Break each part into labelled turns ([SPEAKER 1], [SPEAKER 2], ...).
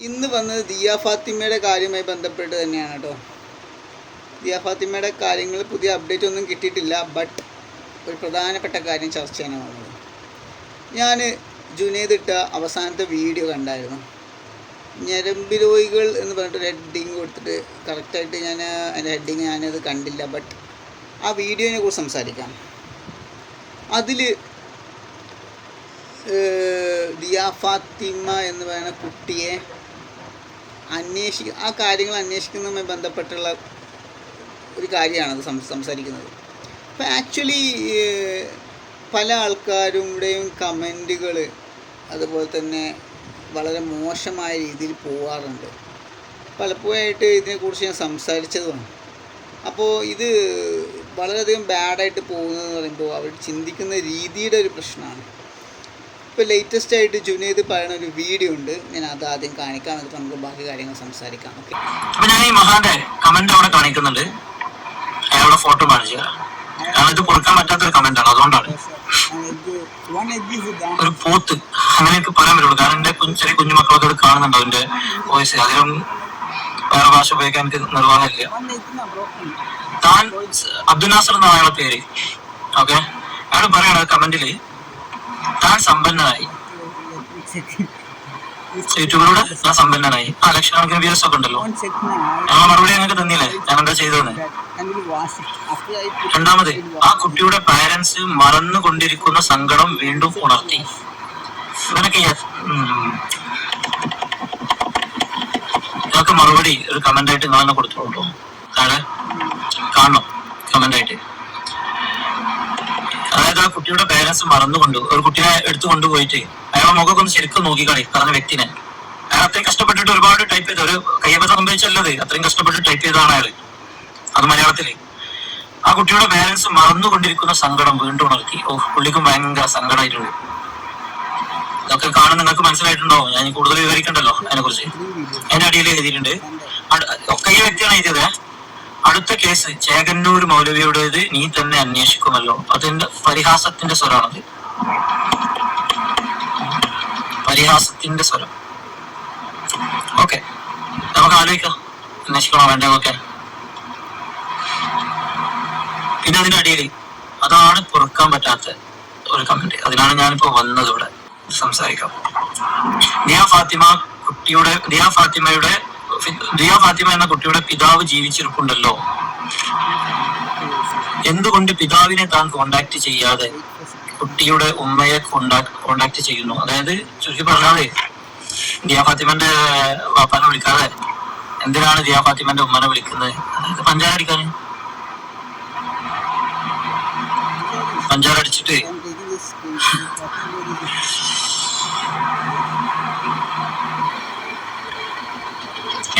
[SPEAKER 1] ഇന്ന് വന്നത് ദിയ ഫാത്തിമയുടെ കാര്യമായി ബന്ധപ്പെട്ട് തന്നെയാണ് കേട്ടോ. ദിയ ഫാത്തിമയുടെ കാര്യങ്ങൾ പുതിയ അപ്ഡേറ്റ് ഒന്നും കിട്ടിയിട്ടില്ല ബട്ട് ഒരു പ്രധാനപ്പെട്ട കാര്യം ചർച്ച ചെയ്യാനാണ് വന്നത്. ഞാൻ ജുനേദ് ഇട്ട അവസാനത്തെ വീഡിയോ കണ്ടായിരുന്നു. ഞരമ്പ് രോഗികൾ എന്ന് പറഞ്ഞിട്ട് ഹെഡിങ് കൊടുത്തിട്ട് കറക്റ്റായിട്ട് ഞാൻ അതിന്റെ ഹെഡിങ് ഞാനത് കണ്ടില്ല ബട്ട് ആ വീഡിയോനെ കുറിച്ച് സംസാരിക്കാം. അതിൽ ദിയ ഫാത്തിമ എന്ന് പറയുന്ന കുട്ടിയെ അന്വേഷിക്ക ആ കാര്യങ്ങൾ അന്വേഷിക്കുന്നതുമായി ബന്ധപ്പെട്ടുള്ള ഒരു കാര്യമാണത് സം സംസാരിക്കുന്നത്. അപ്പോൾ ആക്ച്വലി പല ആൾക്കാരുടെയും കമന്റുകൾ അതുപോലെ തന്നെ വളരെ മോശമായ രീതിയിൽ പോവാറുണ്ട്. പലപ്പോഴായിട്ട് ഇതിനെക്കുറിച്ച് ഞാൻ സംസാരിച്ചതുമാണ്. അപ്പോൾ ഇത് വളരെയധികം ബാഡായിട്ട് പോകുന്നതെന്ന് പറയുമ്പോൾ അവർ ചിന്തിക്കുന്ന രീതിയുടെ ഒരു പ്രശ്നമാണ്. ഇപ്പോൾ ലേറ്റസ്റ്റ് ആയിട്ട് ജുനേദ് പറയുന്ന ഒരു വീഡിയോ ഉണ്ട്. ഞാൻ അത് ആദ്യം കാണിക്കാം. എന്നിട്ട് നമുക്ക് ബാക്കി കാര്യങ്ങൾ സംസാരിക്കാം. ഓക്കെ
[SPEAKER 2] അപ്പോൾ ഞാൻ ഈ മഹാന്റെ കമന്റ് അവിടെ കാണിക്കുന്നുണ്ട്. അയാളുടെ ഫോട്ടോ കാണിച്ചു കാരണം ഇത് കൊടുക്കാൻ പറ്റാത്ത ഒരു കമന്റ് ആണ്. അതുകൊണ്ടാണ്. ഒരു പോത്ത്. അങ്ങനെയൊക്കെ പറയാൻ പറ്റുള്ളൂ. കാരണം എന്റെ കുഞ്ഞു ചെറിയ കുഞ്ഞു മക്കളൊക്കെ ഇത് കാണുന്നുണ്ട് അതിന്റെ വോയിസ് അതിലും വേറെ ഭാഷ ഉപയോഗിക്കാൻ എനിക്ക് നിർവാഹമില്ല. താൻ അബ്ദുൽ നാസർ എന്നാണ് അയാളുടെ പേര്. ഓക്കെ അയാൾ പറയണത് കമന്റിൽ താൻ സമ്പന്നനായി യൂട്യൂബിലൂടെ ഞാൻ സമ്പന്നനായി ആ ലക്ഷക്കണക്കിന് വ്യൂസ് ഒക്കെ ഉണ്ടല്ലോ. ഞങ്ങൾ മറുപടി ഞങ്ങൾക്ക് തന്നില്ലേ? ഞാൻ എന്താ ചെയ്തതെന്ന്? രണ്ടാമത് ആ കുട്ടിയുടെ പാരന്റ്സ് മറന്നുകൊണ്ടിരിക്കുന്ന സങ്കടം വീണ്ടും ഉണർത്തി. ഇവനൊക്കെ ഉം. മറുപടി ഒരു കമന്റ് ആയിട്ട് നിങ്ങൾ തന്നെ കൊടുത്തോളൂ താഴെ കാണണം കമന്റ് ആയിട്ട് അതായത് ആ കുട്ടിയുടെ പേരൻസ് മറന്നുകൊണ്ട് ഒരു കുട്ടിയെ എടുത്തു കൊണ്ടുപോയിട്ട് അയാളെ മുഖമൊക്കെ ഒന്ന് ശരിക്കും നോക്കിക്കളി പറഞ്ഞ വ്യക്തിനെ. അയാൾ അത്രയും കഷ്ടപ്പെട്ടിട്ട് ഒരുപാട് ടൈപ്പ് ചെയ്ത് ഒരു കയ്യബദ്ധം സംഭവിച്ചല്ലത്. അത്രയും കഷ്ടപ്പെട്ട് ടൈപ്പ് ചെയ്തതാണ് അയാൾ അത് മലയാളത്തിൽ. ആ കുട്ടിയുടെ പേരൻസ് മറന്നുകൊണ്ടിരിക്കുന്ന സങ്കടം വീണ്ടും ഉണർത്തി. ഓ പുള്ളിക്കും ഭയങ്കര സങ്കടമായിട്ടുണ്ട് ഇതൊക്കെ കാണാൻ നിങ്ങൾക്ക് മനസ്സിലായിട്ടുണ്ടോ ഞാൻ കൂടുതൽ വിവരിക്കണ്ടല്ലോ അതിനെ കുറിച്ച് അതിന്റെ അടിയിൽ എഴുതിയിട്ടുണ്ട്. ഒക്കെ വ്യക്തിയാണ് എഴുതിയത്. അടുത്ത കേസ് ചേകന്നൂർ മൗലവിയുടേത് നീ തന്നെ അന്വേഷിക്കുമല്ലോ. അതിന്റെ പരിഹാസത്തിന്റെ സ്വരമാണത് പരിഹാസത്തിന്റെ സ്വരം. ഓക്കെ. നമുക്ക് ആലോചിക്കാം അന്വേഷിക്കണോ വേണ്ടതൊക്കെ പിന്നെ അതിന്റെ അടിയിൽ അതാണ് പൊറുക്കാൻ പറ്റാത്ത ഒരു കമന്റ് അതിനാണ് ഞാനിപ്പോ വന്നത് ഇവിടെ. സംസാരിക്കാം. ദിയ ഫാത്തിമ കുട്ടിയുടെ ദിയ ഫാത്തിമയുടെ ദിയ ഫാത്തിമ എന്ന കുട്ടിയുടെ പിതാവ് ജീവിച്ചിരിപ്പുണ്ടല്ലോ. എന്തുകൊണ്ട് പിതാവിനെ താൻ കോണ്ടാക്ട് ചെയ്യാതെ കുട്ടിയുടെ ഉമ്മയെ കോണ്ടാക്ട് ചെയ്യുന്നു? അതായത് ചുരുക്കി പറഞ്ഞാലേ ദിയാ ഫാത്തിമന്റെ വാപ്പാനെ വിളിക്കാതെ എന്തിനാണ് ദിയാ ഫാത്തിമന്റെ ഉമ്മനെ വിളിക്കുന്നത്? അതായത് പഞ്ചാര പഞ്ചാരടിച്ചിട്ട്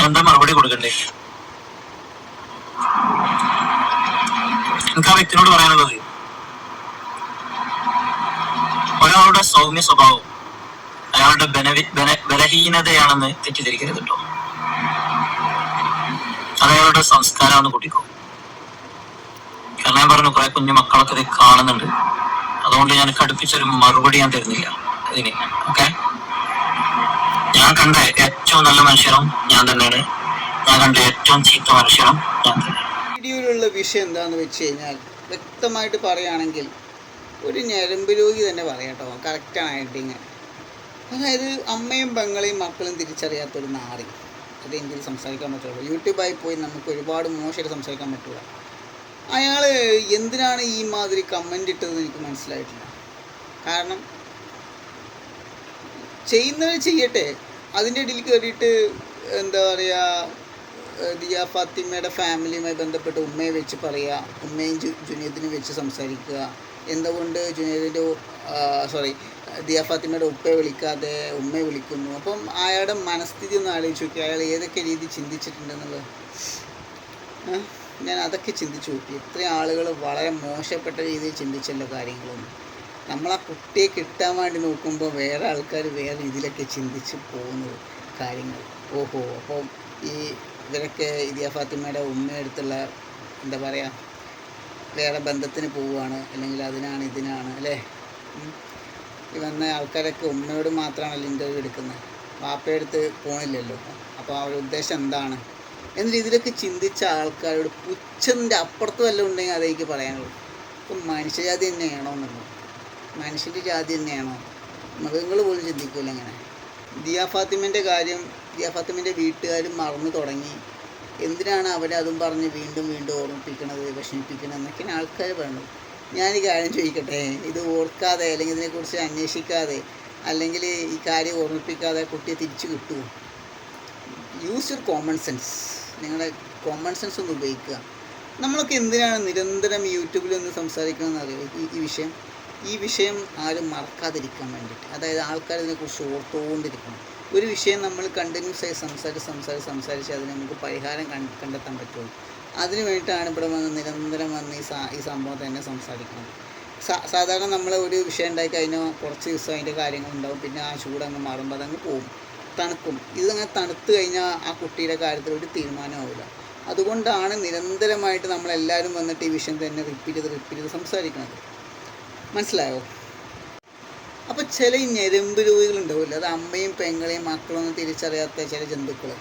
[SPEAKER 2] എന്താ മറുപടി കൊടുക്കണ്ടേ? എനിക്ക് ആ വ്യക്തിനോട് പറയാനുള്ളത് ഒരാളുടെ സൗമ്യ സ്വഭാവം അയാളുടെ ബലഹീനതയാണെന്ന് തെറ്റിദ്ധരിക്കരുത് കേട്ടോ. അതയാളുടെ സംസ്കാരമാണ് കൂട്ടിക്കോ. കാരണം ഞാൻ പറഞ്ഞു കുറെ കുഞ്ഞു മക്കളൊക്കെ ഇത് കാണുന്നുണ്ട്. അതുകൊണ്ട് ഞാൻ കടുപ്പിച്ചൊരു മറുപടി ഞാൻ തരുന്നില്ല ഇതിന് ഓക്കെ? ഞാൻ കണ്ട ഏറ്റവും നല്ല മനുഷ്യരും ഞാൻ തന്നെയാണ്. ഞാൻ കണ്ട ഏറ്റവും ചീത്ത മനുഷ്യരും
[SPEAKER 1] വീഡിയോയിലുള്ള വിഷയം എന്താണെന്ന് വെച്ച് കഴിഞ്ഞാൽ വ്യക്തമായിട്ട് പറയുകയാണെങ്കിൽ ഒരു ഞരമ്പ് രോഗി തന്നെ പറയാം കേട്ടോ. കറക്റ്റാണ് ഹെഡിങ് അതായത് അമ്മയും പെങ്ങളെയും മക്കളും തിരിച്ചറിയാത്തൊരു നാറി. അത് എനിക്ക് സംസാരിക്കാൻ പറ്റുള്ളൂ. യൂട്യൂബായി പോയി നമുക്ക് ഒരുപാട് മോശമായിട്ട് സംസാരിക്കാൻ പറ്റില്ല അയാൾ എന്തിനാണ് ഈ മാതിരി കമന്റ് ഇട്ടതെന്ന് എനിക്ക് മനസ്സിലായിട്ടില്ല. കാരണം ചെയ്യുന്നവർ ചെയ്യട്ടെ. അതിന്റെ ഇടയിൽ കയറിയിട്ട് എന്താ പറയുക ദിയ ഫാത്തിമയുടെ ഫാമിലിയുമായി ബന്ധപ്പെട്ട് ഉമ്മയെ വെച്ച് പറയുക ഉമ്മയും ജുനീദിനെ വെച്ച് സംസാരിക്കുക. എന്തുകൊണ്ട് ജുനീദിന്റെ സോറി ദിയ ഫാത്തിമയുടെ ഉപ്പയെ വിളിക്കാതെ ഉമ്മയെ വിളിക്കുന്നു? അപ്പം അയാളുടെ മനസ്ഥിതി ഒന്ന് ആലോചിച്ച് നോക്കി. അയാൾ ഏതൊക്കെ രീതി ചിന്തിച്ചിട്ടുണ്ടെന്നുള്ളത്? ഞാൻ അതൊക്കെ ചിന്തിച്ചു നോക്കി. ഇത്രയും ആളുകൾ വളരെ മോശപ്പെട്ട രീതിയിൽ ചിന്തിച്ചല്ലോ കാര്യങ്ങളൊന്നും. നമ്മൾ ആ കുട്ടിയെ കിട്ടാൻ വേണ്ടി നോക്കുമ്പോൾ വേറെ ആൾക്കാർ വേറെ രീതിയിലൊക്കെ ചിന്തിച്ച് പോകുന്നത് കാര്യങ്ങൾ. ഓഹോ അപ്പോൾ ഈ ഇവരൊക്കെ ഇതിയ ഫാത്തിമയുടെ ഉമ്മയടുത്തുള്ള എന്താ പറയുക വേറെ ബന്ധത്തിന് പോവുകയാണ് അല്ലെങ്കിൽ അതിനാണ് ഇതിനാണ് അല്ലേ? ഈ വന്ന ആൾക്കാരൊക്കെ ഉമ്മയോട് മാത്രമാണല്ലോ ഇന്റർവ്യൂ എടുക്കുന്നത്. വാപ്പയെടുത്ത് പോണില്ലല്ലോ. അപ്പോൾ അവരുടെ ഉദ്ദേശം എന്താണ്? എന്ന രീതിയിലൊക്കെ ചിന്തിച്ച ആൾക്കാരോട് പുച്ഛന്റെ അപ്പുറത്ത് വല്ലതും ഉണ്ടെങ്കിൽ അതേക്ക് പറയാനുള്ളൂ. ഇപ്പം മനുഷ്യജാതി തന്നെയാണോ എന്നുള്ളത്. മനുഷ്യന്റെ ജാതി തന്നെയാണോ? മൃഗങ്ങൾ പോലും ചിന്തിക്കില്ല ഇങ്ങനെ. ദിയാഫാത്തിമിന്റെ കാര്യം ദിയാഫാത്തിമിന്റെ വീട്ടുകാരും മറന്നു തുടങ്ങി. എന്തിനാണ് അവരെ അതും പറഞ്ഞ് വീണ്ടും വീണ്ടും ഓർമ്മിപ്പിക്കണത് വിഷമിപ്പിക്കണത് എന്നൊക്കെയാണ് ആൾക്കാർ പറയുന്നത് ഞാൻ ഈ കാര്യം ചോദിക്കട്ടെ? ഇത് ഓർക്കാതെ അല്ലെങ്കിൽ ഇതിനെക്കുറിച്ച് അന്വേഷിക്കാതെ അല്ലെങ്കിൽ ഈ കാര്യം ഓർമ്മിപ്പിക്കാതെ കുട്ടിയെ തിരിച്ചു കിട്ടുമോ യൂസ് യുവർ കോമൺ സെൻസ് നിങ്ങളുടെ കോമൺ സെൻസ് ഒന്ന് ഉപയോഗിക്കുക. നമ്മളൊക്കെ എന്തിനാണ് നിരന്തരം യൂട്യൂബിൽ ഒന്ന് സംസാരിക്കണമെന്ന് അറിയോ? ഈ വിഷയം? ഈ വിഷയം ആരും മറക്കാതിരിക്കാൻ വേണ്ടിയിട്ട്. അതായത് ആൾക്കാർ ഇതിനെക്കുറിച്ച് ഓർത്തുകൊണ്ടിരിക്കണം. ഒരു വിഷയം നമ്മൾ കണ്ടിന്യൂസ് ആയി സംസാരിച്ച് സംസാരിച്ച് സംസാരിച്ച് അതിന് നമുക്ക് പരിഹാരം കണ്ടെത്താൻ പറ്റുള്ളൂ. അതിന് വേണ്ടിയിട്ടാണ് ഇവിടെ വന്ന് നിരന്തരം വന്ന് ഈ സാ ഈ സംഭവം തന്നെ സംസാരിക്കുന്നത്. സാ സാധാരണ നമ്മൾ ഒരു വിഷയം ഉണ്ടായി കഴിഞ്ഞാൽ കുറച്ച് ദിവസം അതിന്റെ കാര്യങ്ങളുണ്ടാവും പിന്നെ ആ ചൂടങ്ങ് മാറുമ്പോൾ അതങ്ങ് പോകും തണുക്കും. ഇതങ്ങനെ തണുത്ത് കഴിഞ്ഞാൽ ആ കുട്ടിയുടെ കാര്യത്തിൽ ഒരു തീരുമാനമാവില്ല അതുകൊണ്ടാണ് നിരന്തരമായിട്ട് നമ്മളെല്ലാവരും വന്നിട്ട് ഈ വിഷയം തന്നെ റിപ്പീറ്റ് ചെയ്ത് റിപ്പീറ്റ് ചെയ്ത് സംസാരിക്കുന്നത്. മനസ്സിലായോ? അപ്പോൾ ചില ഞെരുമ്പ് രോഗികളുണ്ടാവില്ല അത് അമ്മയും പെങ്ങളെയും മക്കളൊന്നും തിരിച്ചറിയാത്ത ചില ജന്തുക്കൾ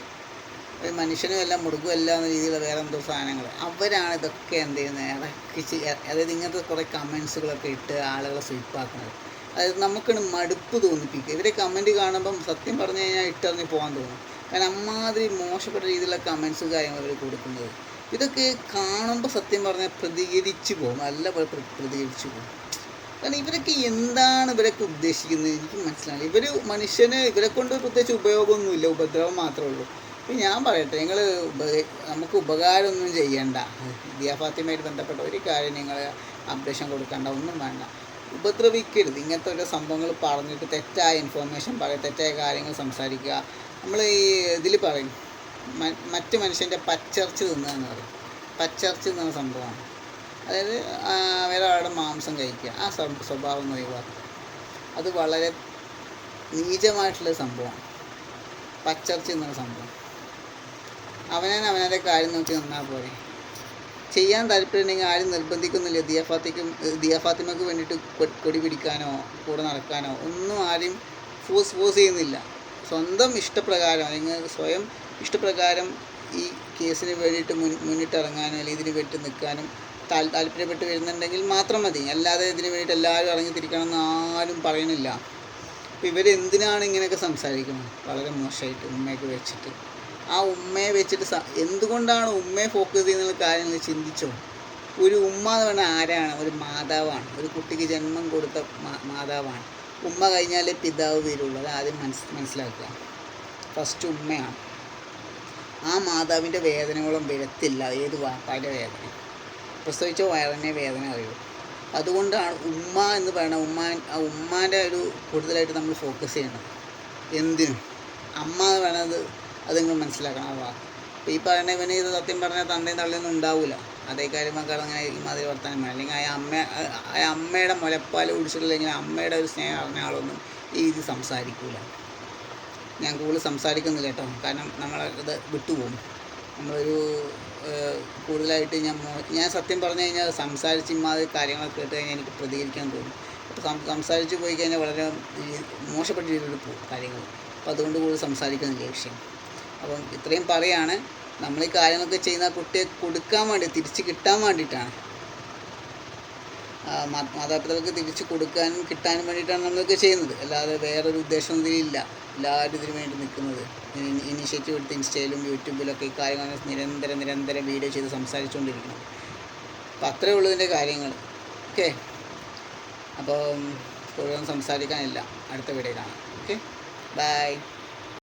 [SPEAKER 1] മനുഷ്യനും എല്ലാം മുടുക്കും എന്ന രീതിയിലുള്ള വേറെ എന്തോ സാധനങ്ങൾ അവരാണ് ഇതൊക്കെ എന്ത് ചെയ്യുന്നത് ഇറക്കി അതായത് ഇങ്ങനത്തെ കുറേ കമൻസുകളൊക്കെ ഇട്ട് ആളുകളെ സ്വീപ്പാക്കുന്നത്. അതായത് നമുക്കാണ് മടുപ്പ് തോന്നിപ്പിക്കുക. ഇവരെ കമന്റ് കാണുമ്പം സത്യം പറഞ്ഞു കഴിഞ്ഞാൽ ഇട്ടറിഞ്ഞ് പോകാൻ തോന്നും. കാരണം അമ്മാതിരി മോശപ്പെട്ട രീതിയിലുള്ള കമൻസും കാര്യങ്ങളും അവർ കൊടുക്കുന്നത്. ഇതൊക്കെ കാണുമ്പോൾ സത്യം പറഞ്ഞാൽ പ്രതികരിച്ചു പോകും. നല്ല പ്രതികരിച്ചു പോകും. കാരണം ഇവരൊക്കെ എന്താണ് ഇവരൊക്കെ ഉദ്ദേശിക്കുന്നത്? എനിക്ക് മനസ്സിലായി ഇവർ മനുഷ്യന് ഇവരെ കൊണ്ട് പ്രത്യേകിച്ച് ഉപയോഗമൊന്നുമില്ല. ഉപദ്രവം മാത്രമേ ഉള്ളൂ. ഇപ്പം ഞാൻ പറയട്ടെ നിങ്ങൾ നമുക്ക് ഉപകാരമൊന്നും ചെയ്യണ്ട. ദിയാഫാത്തിയുമായിട്ട് ബന്ധപ്പെട്ട ഒരു കാര്യം നിങ്ങൾ അപ്ഡേഷൻ കൊടുക്കണ്ട. ഒന്നും വേണ്ട. ഉപദ്രവിക്കരുത്. ഇങ്ങനത്തെ ഓരോ സംഭവങ്ങൾ പറഞ്ഞിട്ട് തെറ്റായ ഇൻഫോർമേഷൻ പറയുക തെറ്റായ കാര്യങ്ങൾ സംസാരിക്കുക. നമ്മൾ ഈ ഇതിൽ പറയും മറ്റ് മനുഷ്യന്റെ പച്ചർച്ച് തിന്നുക എന്ന് പറയും. പച്ചർച്ച് തിന്നുന്ന സംഭവമാണ്. അതായത് ആ, വേറെ ആളുടെ മാംസം കഴിക്കുക. ആ സ്വഭാവം ഒന്ന് ഒഴിവാക്കുക. അത് വളരെ നീചമായിട്ടുള്ള സംഭവമാണ്. പച്ചർച്ച എന്നൊരു സംഭവം. അവനെ അവനവന്റെ കാര്യം നോക്കി നിന്നാൽ പോരെ. ചെയ്യാൻ താല്പര്യമുണ്ടെങ്കിൽ ആരും നിർബന്ധിക്കുന്നില്ല. ദിയാഫാത്തിക്കും ദിയാഫാത്തിമക്ക് വേണ്ടിയിട്ട് കൊടി പിടിക്കാനോ കൂടെ നടക്കാനോ ഒന്നും ആരും ഫോഴ്സ് ഫോഴ്സ് ചെയ്യുന്നില്ല. സ്വന്തം ഇഷ്ടപ്രകാരം അല്ലെങ്കിൽ സ്വയം ഇഷ്ടപ്രകാരം ഈ കേസിന് വേണ്ടിയിട്ട് മുൻ മുന്നിട്ടിറങ്ങാനോ അല്ലെങ്കിൽ ഇതിന് വേണ്ടി നിൽക്കാനും താല്പര്യപ്പെട്ട് വരുന്നുണ്ടെങ്കിൽ മാത്രം മതി. അല്ലാതെ ഇതിന് വേണ്ടിയിട്ട് എല്ലാവരും ഇറങ്ങി തിരിക്കണം എന്ന് ആരും പറയണില്ല അപ്പോൾ ഇവരെന്തിനാണ് ഇങ്ങനെയൊക്കെ സംസാരിക്കുന്നത്? വളരെ മോശമായിട്ട് ഉമ്മയൊക്കെ വെച്ചിട്ട്. ആ ഉമ്മയെ വെച്ചിട്ട് എന്തുകൊണ്ടാണ് ഉമ്മയെ ഫോക്കസ് ചെയ്യുന്ന കാര്യങ്ങൾ ചിന്തിച്ചോ? ഒരു ഉമ്മ എന്ന് പറഞ്ഞാൽ ആരാണ്? ഒരു മാതാവാണ്. ഒരു കുട്ടിക്ക് ജന്മം കൊടുത്ത മാതാവാണ്. ഉമ്മ കഴിഞ്ഞാലേ പിതാവ് വരുള്ളൂ. അത് ആദ്യം മനസ് മനസ്സിലാക്കുക. ഫസ്റ്റ് ഉമ്മയാണ്. ആ മാതാവിന്റെ വേദനകളും വരത്തില്ല. ഏത് വാപ്പാന്റെ വേദന പ്രസവിച്ച വയറിനെ വേദന അറിയൂ. അതുകൊണ്ടാണ് ഉമ്മ എന്ന് പറയുന്ന ഉമ്മ ആ ഉമ്മാന്റെ ഒരു കൂടുതലായിട്ട് നമ്മൾ ഫോക്കസ് ചെയ്യണം. എന്തിനും? അമ്മ എന്ന് പറയുന്നത് അത് നിങ്ങൾ മനസ്സിലാക്കണം ആ വാക്ക് ഈ പറയുന്ന ഇവന് ഇത് സത്യം പറഞ്ഞാൽ തന്തയും തള്ളിയൊന്നും ഉണ്ടാവില്ല അതേ കാര്യമാക്കാൾ അങ്ങനെ ഈ മാതിരി വർത്തമാനം അല്ലെങ്കിൽ ആ അമ്മ ആ അമ്മയുടെ മുലപ്പാൽ കുടിച്ചിട്ടില്ലെങ്കിൽ അമ്മയുടെ ഒരു സ്നേഹം അറിഞ്ഞ ആളൊന്നും ഈ ഇത് സംസാരിക്കൂല. ഞാൻ കൂടുതൽ സംസാരിക്കുന്നില്ല കേട്ടോ. കാരണം നമ്മളത് വിട്ടുപോകും. നമ്മളൊരു കൂടുതലായിട്ട് ഞാൻ ഞാൻ സത്യം പറഞ്ഞു കഴിഞ്ഞാൽ സംസാരിച്ച് ഇമാതിരി കാര്യങ്ങളൊക്കെ കേട്ട് കഴിഞ്ഞാൽ എനിക്ക് പ്രതികരിക്കാൻ തോന്നും. അപ്പോൾ സംസാരിച്ച് പോയി കഴിഞ്ഞാൽ വളരെ മോശപ്പെട്ട രീതിയിൽ പോകും കാര്യങ്ങൾ. അപ്പോൾ അതുകൊണ്ട് കൂടുതൽ സംസാരിക്കുന്നില്ല വിഷയം. അപ്പം ഇത്രയും പറയാണ്. നമ്മൾ ഈ കാര്യങ്ങളൊക്കെ ചെയ്യുന്ന കുട്ടിയെ കൊടുക്കാൻ വേണ്ടി തിരിച്ച് കിട്ടാൻ വേണ്ടിയിട്ടാണ്. മാതാപിതാക്കൾക്ക് തിരിച്ച് കൊടുക്കാനും കിട്ടാനും വേണ്ടിയിട്ടാണ് നമ്മളൊക്കെ ചെയ്യുന്നത്. അല്ലാതെ വേറൊരു ഉദ്ദേശം ഇതിലില്ല. എല്ലാവരും ഇതിനു വേണ്ടി നിൽക്കുന്നത്. ഇനിഷ്യേറ്റീവ് എടുത്ത് ഇൻസ്റ്റയിലും യൂട്യൂബിലൊക്കെ ഈ കാര്യങ്ങൾ നിരന്തരം നിരന്തരം വീഡിയോ ചെയ്ത് സംസാരിച്ചുകൊണ്ടിരിക്കണം. അപ്പോൾ അത്രയേ ഉള്ളൂ ഇതിന്റെ കാര്യങ്ങൾ. ഓക്കെ അപ്പോൾ കൂടുതലൊന്നും സംസാരിക്കാനില്ല. അടുത്ത വീഡിയോ കാണാം. Okay bye